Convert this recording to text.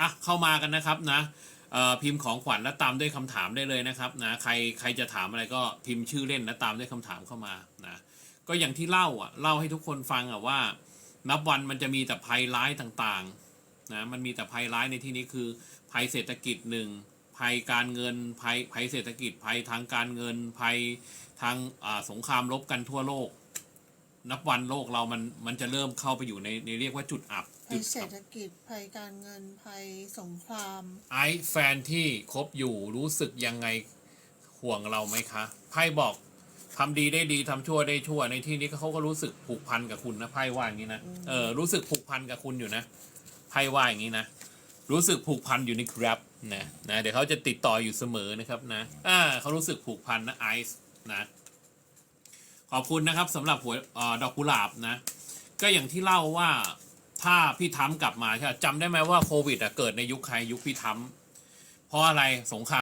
อะเข้ามากันนะครับนะพิมพ์ของขวัญแล้วตามด้วยคำถามได้เลยนะครับนะใครใครจะถามอะไรก็พิมพ์ชื่อเล่นแล้วตามด้วยคำถามเข้ามานะก็อย่างที่เล่าอะเล่าให้ทุกคนฟังอะว่า นับวันมันจะมีแต่ภัยร้ายต่างๆนะมันมีแต่ภัยร้ายในที่นี้คือ ภัยเศรษฐกิจหนึ่งภัยการเงินภัยภัยเศรษฐกิจภัยทางการเงินภัยทางสงครามรบกันทั่วโลก นับวันโลกเรามันมันจะเริ่มเข้าไปอยู่ในในเรียกว่าจุดอับภัจุยดเศรอัษบฐกิจภัยการเงินภัยสงคราม ไอซ์แฟนที่คบอยู่รู้สึกยังไงห่วงเราไหมคะไพ่บอกทำดีได้ดีทำชั่วได้ชั่วในที่นี้เขาก็รู้สึกผูกพันกับคุณนะไพ่ว่าอย่างนี้นะเออรู้สึกผูกพันกับคุณอยู่นะไพ่ว่าอย่างนี้นะ รู้สึกผูกพันอยู่ในครับนะนะเดี๋ยวเขาจะติดต่ออยู่เสมอนะครับนะอ่าเขารู้สึกผูกพันนะไอซ์นะ ขอบคุณนะครับสำหรับหัวออดอกกุหลาบนะ ก็อย่างที่เล่าว่าถ้าพี่ทั้มกลับมาใช่ไหมจำได้ไหมว่าโควิดอะเกิดในยุคใครยุคพี่ทั้มเพราะอะไรสงคราม